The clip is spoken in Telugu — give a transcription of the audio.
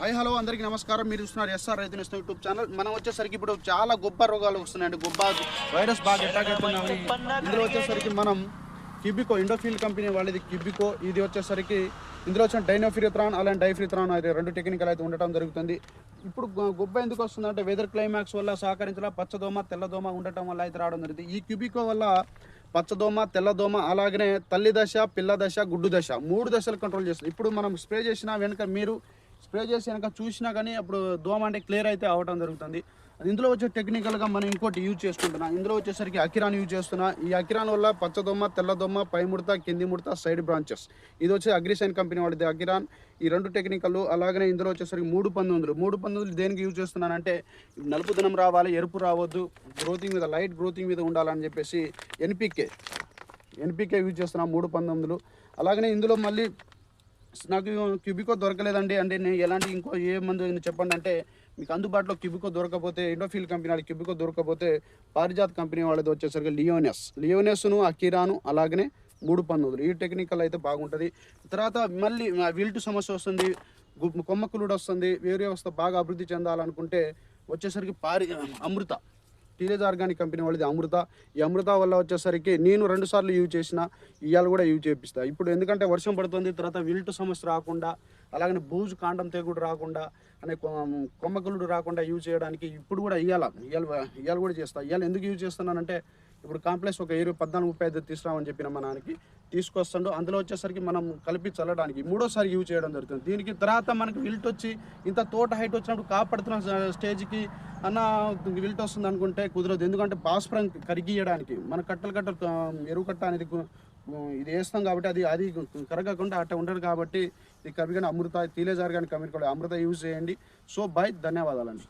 హై హలో అందరికీ నమస్కారం. మీరు చూస్తున్నారు ఎస్ఆర్ రైతు నేస్తం యూట్యూబ్ ఛానల్. మనం వచ్చేసరికి ఇప్పుడు చాలా గొప్ప రోగాలు వస్తున్నాయండి. గొప్ప వైరస్ బాగా అటాక్ అవుతున్నాయి. ఇందులో వచ్చేసరికి మనం కిబికో ఇండోఫీల్ కంపెనీ వాళ్ళది కిబికో ఇది వచ్చేసరికి ఇందులో వచ్చిన డైనోఫిరిథ్రాన్ అలాంటి డైఫ్రిత్రాన్ అయితే రెండు టెక్నికల్ అయితే ఉండటం జరుగుతుంది. ఇప్పుడు గొప్ప ఎందుకు వస్తుందంటే వెదర్ క్లైమాక్స్ వల్ల సహకరించలా పచ్చదోమ తెల్లదోమ ఉండటం వల్ల అయితే రావడం జరిగింది. ఈ క్యూబికో వల్ల పచ్చదోమ తెల్లదోమ అలాగనే తల్లి దశ పిల్ల దశ గుడ్డు దశ మూడు దశలు కంట్రోల్ చేస్తుంది. ఇప్పుడు మనం స్ప్రే చేసిన వెనుక మీరు స్ప్రే చేసి వెనక చూసినా కానీ అప్పుడు దోమ అంటే క్లియర్ అయితే అవడం జరుగుతుంది. అది ఇందులో వచ్చే టెక్నికల్గా మనం ఇంకోటి యూజ్ చేసుకుంటున్నాం. ఇందులో వచ్చేసరికి అకిరాన్ యూజ్ చేస్తున్నా. ఈ అకిరాన్ వల్ల పచ్చదొమ్మ తెల్లదొమ్మ పై ముడత కింది ముడత సైడ్ బ్రాంచెస్ ఇది వచ్చి అగ్రిసైన్ కంపెనీ వాడిది అకిరాన్ ఈ రెండు టెక్నికల్ అలాగనే ఇందులో వచ్చేసరికి మూడు పంతొమ్మిది మూడు పంతొమ్మిది దేనికి యూజ్ చేస్తున్నానంటే నలుపుదనం రావాలి ఎరుపు రావద్దు గ్రోతింగ్ మీద లైట్ గ్రోతింగ్ మీద ఉండాలని చెప్పేసి ఎన్పికే ఎన్పికే యూజ్ చేస్తున్నాం మూడు పంతొమ్మిదిలు. అలాగనే ఇందులో మళ్ళీ నాకు క్యూబికో దొరకలేదండి. అంటే నేను ఎలాంటి ఇంకో ఏ మందు చెప్పండి అంటే మీకు అందుబాటులో క్యూబికో దొరకకపోతే ఇండోఫీల్ కంపెనీ వాళ్ళకి క్యూబికో దొరకకపోతే పారిజాత్ కంపెనీ వాళ్ళది వచ్చేసరికి లియోనెస్. లియోనెస్ను అకిరాను అలాగనే మూడు పంతొమ్మిది ఈ టెక్నికల్ అయితే బాగుంటుంది. తర్వాత మళ్ళీ విల్టు సమస్య వస్తుంది కొమ్మకులుడు వస్తుంది వేరే వ్యవస్థ బాగా అభివృద్ధి చెందాలనుకుంటే వచ్చేసరికి పారి అమృత. టీనేజ్ ఆర్గానిక్ కంపెనీ వాళ్ళది అమృత. ఈ అమృత వల్ల వచ్చేసరికి నేను రెండు సార్లు యూజ్ చేసిన ఇవాళ కూడా యూజ్ చేపిస్తా. ఇప్పుడు ఎందుకంటే వర్షం పడుతుంది తర్వాత విల్టు సమస్య రాకుండా అలాగనే బూజు కాండం తెగుడు రాకుండా అనే కొ- కొమ్మకులుడు రాకుండా యూజ్ చేయడానికి ఇప్పుడు కూడా ఇవాళ ఇవాళ ఇవాళ కూడా చేస్తా. ఇవాళ ఎందుకు యూజ్ చేస్తున్నానంటే ఇప్పుడు కాంప్లెక్స్ ఒక ఇరవై పద్నాలుగు ముప్పై ఐదు తీసుకురామని చెప్పిన మా నాన్నకి తీసుకొస్తాడు. అందులో వచ్చేసరికి మనం కలిపి చల్లడానికి మూడోసారి యూజ్ చేయడం జరుగుతుంది. దీనికి తర్వాత మనకి విల్ట్ వచ్చి ఇంత తోట హైట్ వచ్చినప్పుడు కాపాడుతున్న స్టేజ్కి అన్న విల్ట్ వస్తుంది అనుకుంటే కుదరదు. ఎందుకంటే భాస్వరం కరిగియడానికి మన కట్టలు కట్టలు ఎరువు కట్ట అనేది ఇది వేస్తాం కాబట్టి అది అది కరగకుండా అట్ట ఉండదు కాబట్టి ఇది కరిగిన అమృత తీలేజారు కానీ కమిటీ అమృత యూజ్ చేయండి. సో బాయ్ ధన్యవాదాలండి.